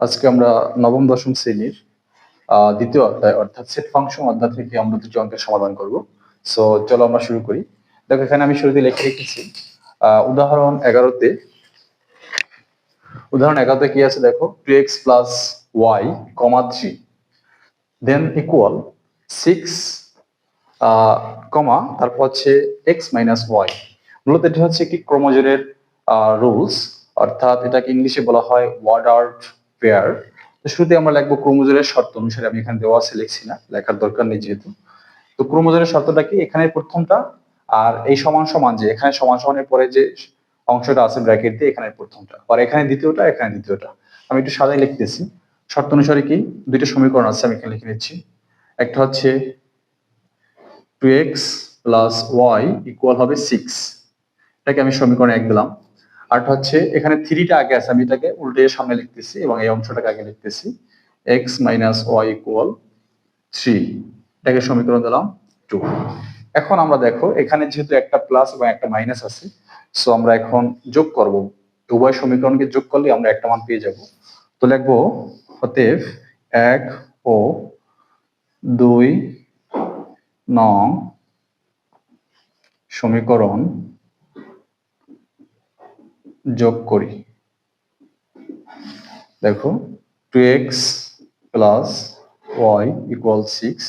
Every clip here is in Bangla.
আজকে আমরা নবম, দশম শ্রেণির দ্বিতীয় অধ্যায়, অর্থাৎ সেট ফাংশন অধ্যায় থেকে আমরা দুটি অঙ্কের সমাধান করব। সো চলো আমরা শুরু করি। দেখো, এখানে আমি শুরুতে লিখে রেখেছি উদাহরণ এগারোতে। উদাহরণ এগারোতে কি আছে দেখো? Two x plus y comma three then equal six comma তারপর হচ্ছে এক্স মাইনাস ওয়াই মূলত এটা হচ্ছে একটি ক্রোমোজোরের রুলস অর্থাৎ এটাকে ইংলিশে বলা হয় ওয়ার্ড আর্ট পেয়ার তো শুরুতে আমরা লিখব ক্রোমোজোরের শর্ত অনুসারে আমি এখানে দেওয়া আছে, লিখছি না, লেখার দরকার নেই যেহেতু। তো ক্রোমোজোরের শর্তটা কি? এখানে প্রথমটা আর এই সমান সমান যে, এখানে সমান সমানের পরে যে অংশটা আছে ব্র্যাকেট দিয়ে এখানে প্রথমটা। আর এখানে দ্বিতীয়টা এখানে দ্বিতীয়টা। আমি একটু সাদাই লিখতেছি। শর্ত অনুসারে কি? দুইটা সমীকরণ আছে, আমি এখানে লিখে নিচ্ছি। একটা হচ্ছে two x plus y equal হবে সিক্স এটাকে আমি সমীকরণ এক দিলাম। আরটা হচ্ছে, এখানে থ্রিটা আগে আছে, আমি এটাকে উল্টে সামনে লিখতেছি এবং এই অংশটাকে আগে লিখতেছি। X minus y equal three এটাকে সমীকরণ দিলাম টু এখন আমরা দেখো, এখানে যেহেতু একটা প্লাস এবং একটা মাইনাস আছে সো আমরা এখন যোগ করব। উভয় সমীকরণকে যোগ করলে আমরা একটা মান পেয়ে যাব। তো লিখব, অতএব এক ও দুই নং সমীকরণ যোগ করি। দেখো two x plus y equal six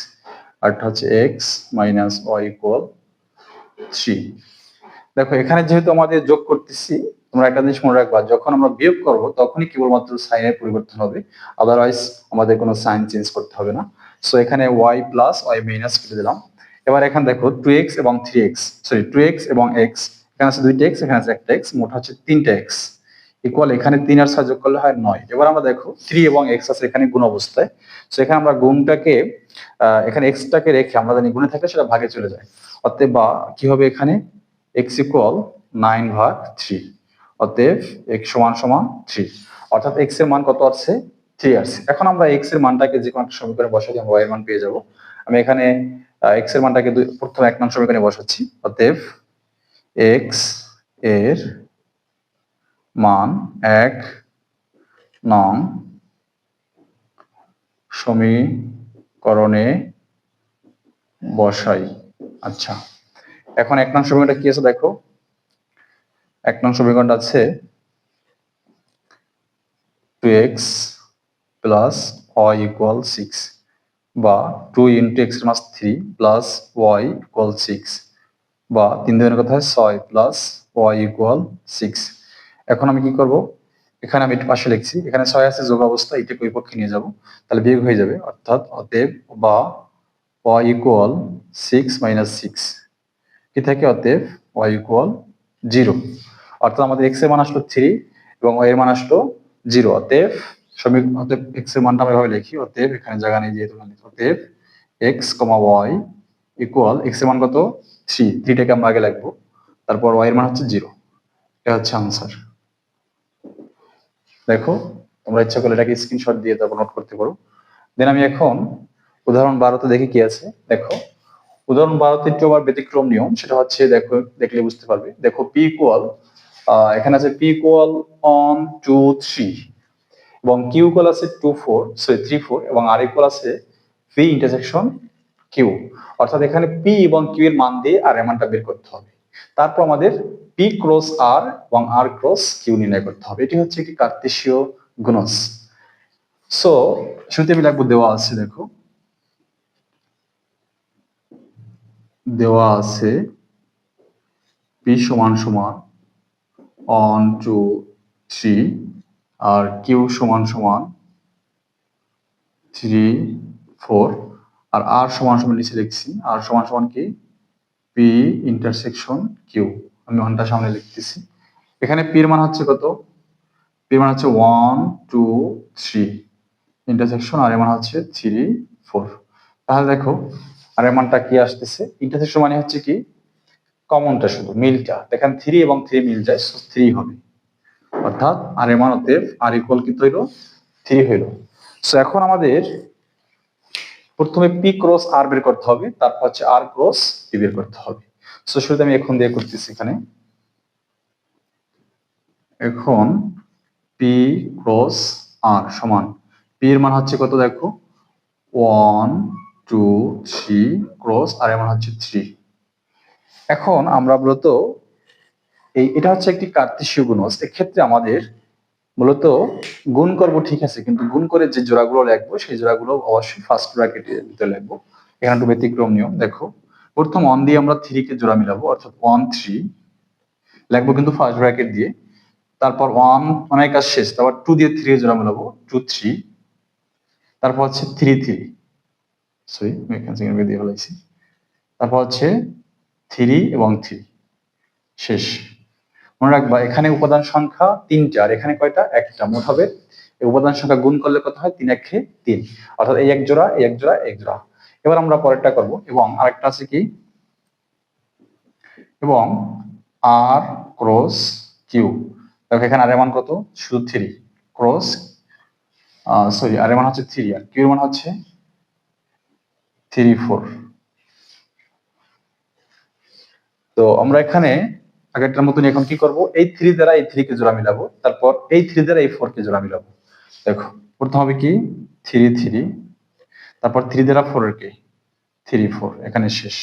আরটা হচ্ছে x minus y equal three দেখো, এখানে যেহেতু আমাদের যোগ করতেছি, তোমরা একটা জিনিস মনে রাখবা, যখন আমরা বিয়োগ করব, তখনই কেবলমাত্র সাইনের পরিবর্তন হবে। আদারওয়াইজ আমাদের কোনো সাইন চেঞ্জ করতে হবে না। সো এখানে ওয়াই প্লাস ওয়াই মাইনাস কেটে দিলাম। এবার এখানে দেখো টু এক্স এবং three x sorry two x এবং এক্স এখানে আছে দুইটা এক্স এখানে আছে একটা এক্স মোট হচ্ছে তিনটা এক্স ইকুয়াল এখানে তিন আর যোগ করলে হয় নয়। এবার আমরা দেখো থ্রি এবং এক্স আছে এখানে গুণ অবস্থায়। সো এখানে আমরা গুণটাকে এখানে এক্সটাকে রেখে আমরা জানি গুণে থাকলে সেটা ভাগে চলে যায়। অতএব, বা কি হবে এখানে? এক্স ইকুয়াল নাইন ভাগ থ্রি অতএব এক্স সমান সমান থ্রি অর্থাৎ এক্সের মান কত আছে থ্রি আসছে। এখন আমরা এক্সের মানটাকে যে কোনো একটা সমীকরণে বসাই, আমরা ওয়াই এর মান পেয়ে যাব। আমি এখানে এক্সের মানটাকে প্রথমে এক নং সমীকরণে বসাচ্ছি। অতএব এক্সের মান এক নং সমীকরণে বসাই। আচ্ছা এখন এক নং সমীকরণটা কি আছে দেখো? এক নং সমীকরণটা আছে two x plus y equal six বা টু ইন্টু এক্স মাস three plus y equal six বা তিন কথা হয়, ছয় প্লাস ওয়াই ইকুয়াল সিক্স এখন আমি কি করব? এখানে আমি একটু পাশে লিখছি। এখানে ছয় আছে, যোগ অবস্থা এটাকে ওই পক্ষে নিয়ে যাব। তাহলে বিয়োগ হয়ে যাবে, অর্থাৎ অতএব বা y equal six minus six কি থাকে? অতএব ওয়াই ইকুয়াল জিরো অর্থাৎ আমাদের এক্সের মান আসলো থ্রি এবং ওয়াই এর মান আসলো জিরো অতএব সমীক অতএব এক্সের মানটা আমরা এভাবে লিখি। অতএব এখানে জায়গা নেই যেহেতু, অতএব এক্স কমা ওয়াই ইকুয়াল এক্সের মান কত? থ্রি থ্রিটাকে আমরা আগে লাগবো তারপর ওয়াই এর মান হচ্ছে জিরো এটা হচ্ছে আনসার দেখো, তোমরা ইচ্ছা করলে এটাকে স্ক্রিনশট দিয়ে তারপর নোট করতে পারো। দেন আমি এখন উদাহরণ বারোতে দেখি কি আছে। দেখো, উদাহরণ বারোতে একটু আবার ব্যতিক্রম নিয়ম। সেটা হচ্ছে, দেখো, দেখলে বুঝতে পারবে। দেখো পি ইকুয়াল এখানে আছে p equal one two three এবং কিউ ইকুয়াল আছে two four sorry three four এবং আর ইকুয়াল আছে পি ইন্টারসেকশন কিউ অর্থাৎ এখানে পি এবং কিউ এর মান দিয়ে আর এর বের করতে হবে। তারপর আমাদের পি ক্রস আর এবং আর ক্রস কিউ নির্ণয় করতে হবে। এটি হচ্ছে একটি কার্তেশীয় গুণস সো শুরুতে আমি লাগবো দেওয়া আছে, দেখো। দেওয়া আছে পি সমান সমান অন টু থ্রি আর কিউ সমান সমান থ্রি ফোর আর আর সমান সমান নিচে লিখছি। আর সমান সমান কি? পি ইন্টারসেকশন কিউ আমি ওয়ানটা সামনে লিখতেছি। এখানে পির মান হচ্ছে কত? পির মান হচ্ছে one two three intersection r এর মান হচ্ছে থ্রি ফোর তাহলে দেখো আর এর মানটা কি আসতেছে? ইন্টারসেকশন মানে হচ্ছে কি? কমনটা শুধু, মিলটা। দেখেন থ্রি এবং থ্রি মিল যায় থ্রি হবে। অর্থাৎ আর এর মান অতএব আর ইকুয়াল কি হইল থ্রি হইল। সো এখন আমাদের প্রথমে পি ক্রস আর বের করতে হবে, তারপর হচ্ছে আর ক্রস পি বের করতে হবে। সো শুরুতে আমি এখন দিয়ে করতেছি এখানে। এখন পি ক্রস আর সমান পি এর মান হচ্ছে কত দেখো? One two three cross r এর মান হচ্ছে থ্রি এখন আমরা মূলত এই, এটা হচ্ছে একটি কার্তেশীয় গুণজ। এক্ষেত্রে আমাদের মূলত গুণ করব ঠিক আছে, কিন্তু গুণ করে যে জোড়াগুলো লিখব সেই জোড়াগুলো অবশ্যই ফার্স্ট ব্র্যাকেটে দিতে লিখব এখানে একটু ব্যতিক্রম নিয়ম, দেখো। প্রথম ওয়ান দিয়ে আমরা থ্রি কে জোড়া মিলাবো, অর্থাৎ ওয়ান থ্রি লিখব কিন্তু ফার্স্ট ব্র্যাকেট দিয়ে। তারপর ওয়ান মানে কাজ শেষ, তারপর টু দিয়ে থ্রি জোড়া মিলাবো টু থ্রি তারপর হচ্ছে থ্রি থ্রি সরি এখান দিয়ে ফেলাইছি। তারপর হচ্ছে থ্রি এবং থ্রি শেষ। মনে রাখবা, এখানে উপাদান সংখ্যা তিনটা, আর এখানে কয়টা? একটা, মোট হবে। উপাদান সংখ্যা গুণ করলে কত হয়? তিন একে তিন। অর্থাৎ এই এক জোড়া, এই এক জোড়া এক জোড়া। এবার আমরা পরেরটা করব, এবং আরেকটা আছে কি? এবং আর ক্রস কিউ দেখো, এখানে আর মান কত? শুধু থ্রি ক্রস সরি আর মান হচ্ছে থ্রি আর কিউ মান হচ্ছে থ্রি ফোর তো আমরা এখানে আগেরটার মতন এখন কি করব? এই থ্রি দ্বারা এই থ্রি কে জোড়া মিলাবো। তারপর এই থ্রি দ্বারা এই ফোর কে জোড়া মিলাবো। দেখো, প্রথম হবে কি? থ্রি থ্রি তারপর থ্রি দ্বারা ফোর কে? থ্রি ফোর এখানে শেষ।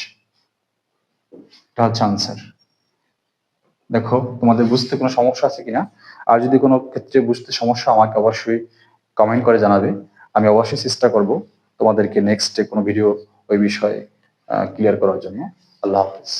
এটা হচ্ছে আনসার দেখো, তোমাদের বুঝতে কোনো সমস্যা আছে কিনা? আর যদি কোনো ক্ষেত্রে বুঝতে সমস্যা, আমাকে অবশ্যই কমেন্ট করে জানাবে। আমি অবশ্যই চেষ্টা করব তোমাদেরকে নেক্সট কোনো ভিডিও ওই বিষয়ে ক্লিয়ার করার জন্য। আল্লাহ হাফিজ।